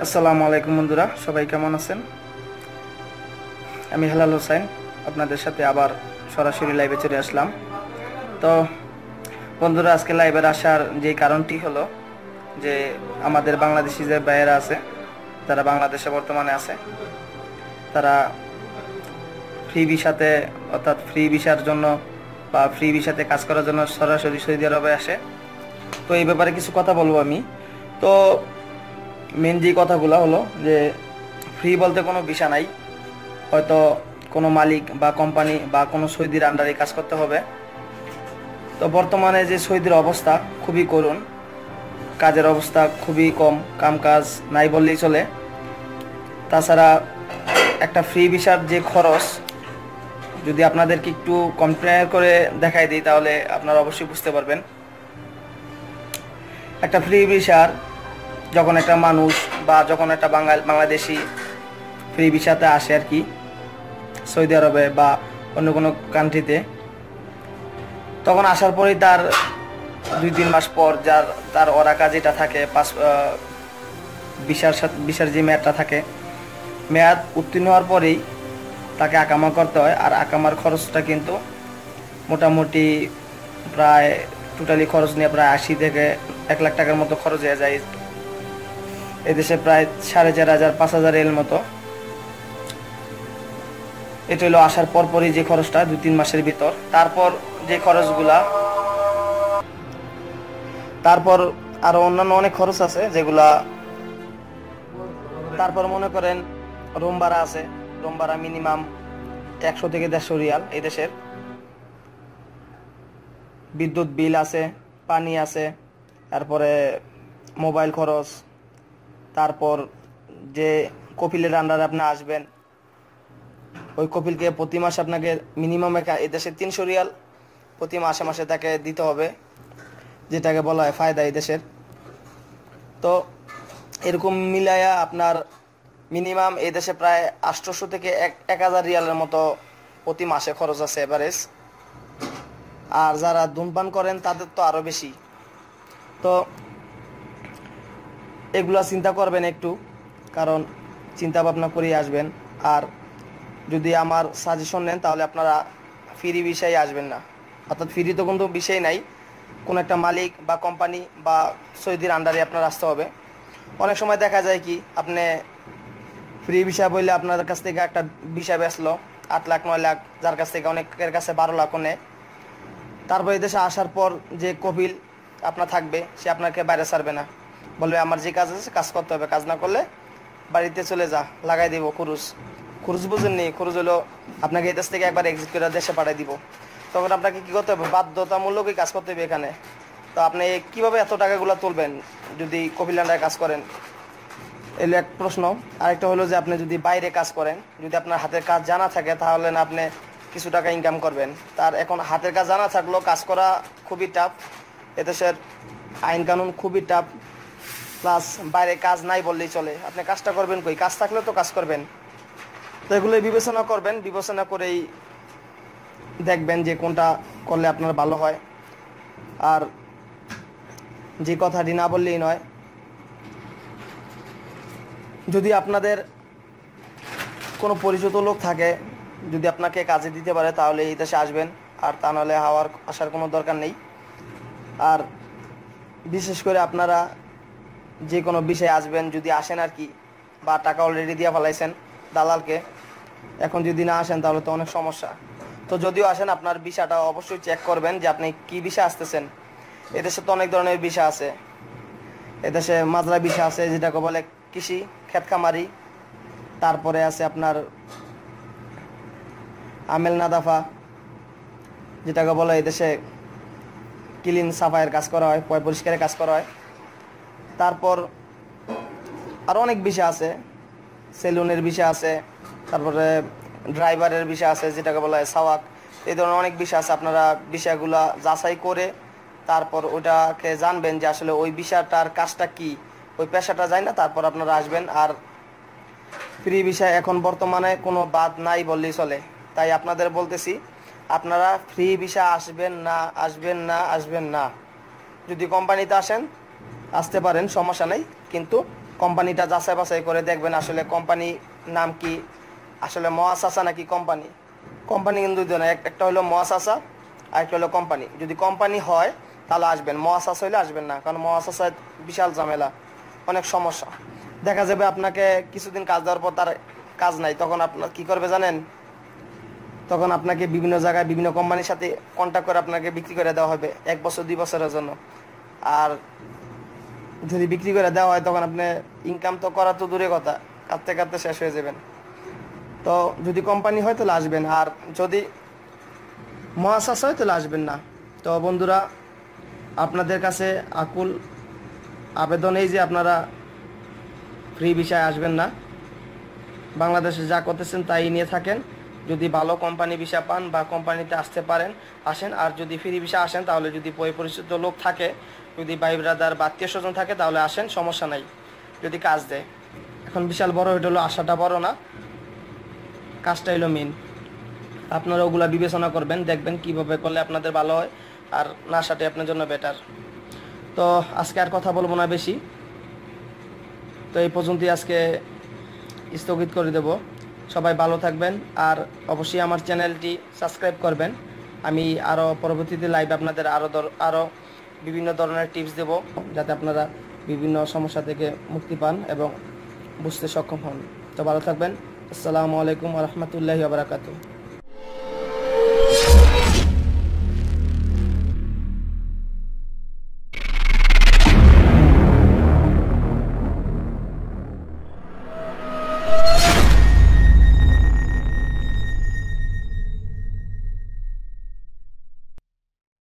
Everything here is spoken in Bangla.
আসসালামু আলাইকুম বন্ধুরা, সবাই কেমন আছেন? আমি হেলাল হোসাইন আপনাদের সাথে আবার সরাসরি লাইভে চলে আসলাম। তো বন্ধুরা, আজকে লাইভের আসার যে কারণটি হলো যে আমাদের বাংলাদেশি যে ভাইয়েরা আছে তারা বাংলাদেশে বর্তমানে আছে, তারা ফ্রি ভিসাতে, অর্থাৎ ফ্রি ভিসার জন্য বা ফ্রি ভিসাতে কাজ করার জন্য সরাসরি সৌদি আরবে আসে। তো এই ব্যাপারে কিছু কথা বলব আমি। তো মেন যে কথাগুলো হলো যে ফ্রি বলতে কোনো ভিসা নাই। হয়তো কোনো মালিক বা কোম্পানি বা কোনো সৌদির আন্ডারে কাজ করতে হবে। তো বর্তমানে যে সৌদির অবস্থা খুবই করুণ। কাজের অবস্থা খুবই কম কাম কাজ নাই বললেই চলে। তাছাড়া একটা ফ্রি ভিসার যে খরচ, যদি আপনাদেরকে একটু কম্পেয়ার করে দেখাই দিই তাহলে আপনারা অবশ্যই বুঝতে পারবেন। একটা ফ্রি ভিসার যখন একটা মানুষ বা যখন একটা বাঙাল, বাংলাদেশি ফ্রি ভিসাতে আসে আর কি, সৌদি আরবে বা অন্য কোনো কান্ট্রিতে তখন আসার পরেই তার দুই তিন মাস পর যার, তার ওরা কাজ যেটা থাকে পাস বিশার সাথে, ভিসার যে মেয়াদটা থাকে, মেয়াদ উত্তীর্ণ হওয়ার পরেই তাকে আকামা করতে হয়। আর আকামার খরচটা কিন্তু মোটামুটি প্রায় টোটালি খরচ নিয়ে প্রায় আশি থেকে এক লাখ টাকার মতো খরচ হয়ে যায়। এদেশে প্রায় সাড়ে চার হাজার, পাঁচ হাজার এর মতো। এটা হলো আসার পর পরই যে খরচটা, দুই তিন মাসের ভিতর। তারপর যে খরচগুলা, তারপর আরও অন্যান্য অনেক খরচ আছে যেগুলা তারপর মনে করেন রুম ভাড়া আছে, রুম ভাড়া মিনিমাম একশো থেকে দেড়শো রিয়াল এই দেশের। বিদ্যুৎ বিল আছে, পানি আছে, তারপরে মোবাইল খরচ তারপর যে কপিলের আন্ডারে আপনি আসবেন, ওই কপিলকে প্রতি মাসে আপনাকে মিনিমাম এদেশে তিনশো রিয়াল প্রতি মাসে মাসে তাকে দিতে হবে, যেটাকে বলা হয় ফায়দা এই দেশের। তো এরকম মিলাইয়া আপনার মিনিমাম এই দেশে প্রায় আটশোশো থেকে এক এক হাজার রিয়ালের মতো প্রতি মাসে খরচ আছে এভারেজ আর যারা ধূমপান করেন তাদের তো আরও বেশি। তো এগুলা চিন্তা করবেন একটু, কারণ চিন্তা ভাবনা করেই আসবেন। আর যদি আমার সাজেশন নেন, তাহলে আপনারা ফ্রি বিষয়ে আসবেন না। অর্থাৎ ফ্রি তো কোনো বিষয় নাই। কোনো একটা মালিক বা কোম্পানি বা সৌদির আন্ডারে আপনার আসতে হবে। অনেক সময় দেখা যায় কি, আপনি ফ্রি ভিসা বললে আপনাদের কাছ থেকে একটা ভিসা বেসলো আট লাখ, নয় লাখ, যার কাছ থেকে অনেকের কাছে বারো লাখও নেয়। তারপর দেশে আসার পর যে কপিল আপনার থাকবে, সে আপনাকে বাইরে ছাড়বে না। বলবে, আমার যে কাজ আছে, কাজ করতে হবে। কাজ না করলে বাড়িতে চলে যা, লাগাই দিব খুরুজ খুরুজ বুঝেননি খুরুজ হলো আপনাকে এই দেশ থেকে একবার এক্সিট করে দেশে পাঠিয়ে দিব। তখন আপনাকে কী করতে হবে? বাধ্যতামূলকই কাজ করতে হবে এখানে। তো আপনি কীভাবে এত টাকাগুলো তুলবেন যদি কপিলান্ডায় কাজ করেন? এলো এক প্রশ্ন। আরেকটা হলো যে, আপনি যদি বাইরে কাজ করেন, যদি আপনার হাতের কাজ জানা থাকে, তাহলে না আপনি কিছু টাকা ইনকাম করবেন। তার এখন হাতের কাজ জানা থাকলেও কাজ করা খুবই টাফ এদেশের আইন কানুন খুবই টাফ প্লাস বাইরে কাজ নাই বললেই চলে। আপনি কাজটা করবেন কই? কাজ থাকলে তো কাজ করবেন। তো এগুলোই বিবেচনা করবেন। বিবেচনা করেই দেখবেন যে কোনটা করলে আপনার ভালো হয়। আর যে কথাটি না বললেই নয়, যদি আপনাদের কোনো পরিচিত লোক থাকে, যদি আপনাকে কাজে দিতে পারে, তাহলে এই দেশে আসবেন। আর তা নাহলে হাওয়ার, আসার কোনো দরকার নেই। আর বিশেষ করে আপনারা যে কোনো বিষয়ে আসবেন, যদি আসেন আর কি, বা টাকা অলরেডি দিয়ে ফেলাইছেন দালালকে, এখন যদি না আসেন তাহলে তো অনেক সমস্যা। তো যদিও আসেন, আপনার বিষাটা অবশ্যই চেক করবেন যে আপনি কি বিষয় আসতেছেন। এদেশে তো অনেক ধরনের বিষয় আছে। এদেশে মাজরা বিষয় আছে, যেটাকে বলে কৃষি ক্ষেত খামারি তারপরে আছে আপনার আমেল নাদাফা, যেটাকে বলে এদেশে ক্লিন সাফাইয়ের কাজ করা হয়, পয় পরিষ্কারের কাজ করা হয়। তারপর আরও অনেক বিষয় আছে। সেলুনের বিষয় আছে, তারপরে ড্রাইভারের বিষয় আছে, যেটাকে বলা হয় সাওয়াক। এই ধরনের অনেক বিষয় আছে, আপনারা বিষয়গুলো যাচাই করে তারপর ওটাকে জানবেন যে আসলে ওই বিষয়টার কাজটা কি। ওই পেশাটা যায় না, তারপর আপনারা আসবেন। আর ফ্রি বিষয় এখন বর্তমানে কোনো বাদ নাই বললেই চলে। তাই আপনাদের বলতেছি, আপনারা ফ্রি ভিসা আসবেন না আসবেন না আসবেন না। যদি কোম্পানিতে আসেন আসতে পারেন, সমস্যা নেই। কিন্তু কোম্পানিটা যাচাই বাছাই করে দেখবেন আসলে কোম্পানি নাম কি, আসলে মহাসাসা নাকি কোম্পানি। কোম্পানি কিন্তু এক- একটা হলো আর একটা হলো কোম্পানি। যদি কোম্পানি হয়, তাহলে আসবেন। মহাসাস হইলে আসবেন না, কারণ মহাসাসায় বিশাল ঝামেলা, অনেক সমস্যা। দেখা যাবে আপনাকে কিছুদিন কাজ দেওয়ার পর তার কাজ নাই, তখন আপনার কি করবে জানেন? তখন আপনাকে বিভিন্ন জায়গায় বিভিন্ন কোম্পানির সাথে কন্ট্যাক্ট করে আপনাকে বিক্রি করে দেওয়া হবে, এক বছর, দুই বছরের জন্য। আর যদি বিক্রি করে দেওয়া হয়, তখন আপনি ইনকাম তো করা তো দূরে কথা। কাঁদতে কাঁদতে শেষ হয়ে যাবেন। তো যদি কোম্পানি হয়, তাহলে আসবেন। আর যদি মহাশাস হয়, তাহলে আসবেন না। তো বন্ধুরা, আপনাদের কাছে আকুল আবেদন এই যে আপনারা ফ্রি বিষয়ে আসবেন না। বাংলাদেশে যা করতেছেন, তাই নিয়ে থাকেন। যদি ভালো কোম্পানি ভিসা পান বা কোম্পানিতে আসতে পারেন, আসেন। আর যদি ফ্রি ভিসা আসেন, তাহলে যদি পরি- পরিচিত লোক থাকে যদি ভাই ব্রাদার বা আত্মীয় স্বজন থাকে তাহলে আসেন, সমস্যা নাই। যদি কাজ দেয়। এখন বিশাল বড় হয়ে হলো আশাটা বড় না। কাজটা হলো মেন আপনারা ওগুলা বিবেচনা করবেন, দেখবেন কীভাবে করলে আপনাদের ভালো হয় আর না আসাটাই আপনার জন্য বেটার তো আজকে আর কথা বলব না বেশি। তো এই পর্যন্তই আজকে স্থগিত করে দেব। সবাই ভালো থাকবেন আর অবশ্যই আমার চ্যানেলটি সাবস্ক্রাইব করবেন। আমি আরও পরবর্তীতে লাইভ আপনাদের আরও আরও বিভিন্ন ধরনের টিপস দেব যাতে আপনারা বিভিন্ন সমস্যা থেকে মুক্তি পান এবং বুঝতে সক্ষম হন। তো ভালো থাকবেন। আসসালামু আলাইকুম রহমতুল্লাহি বারাকাতু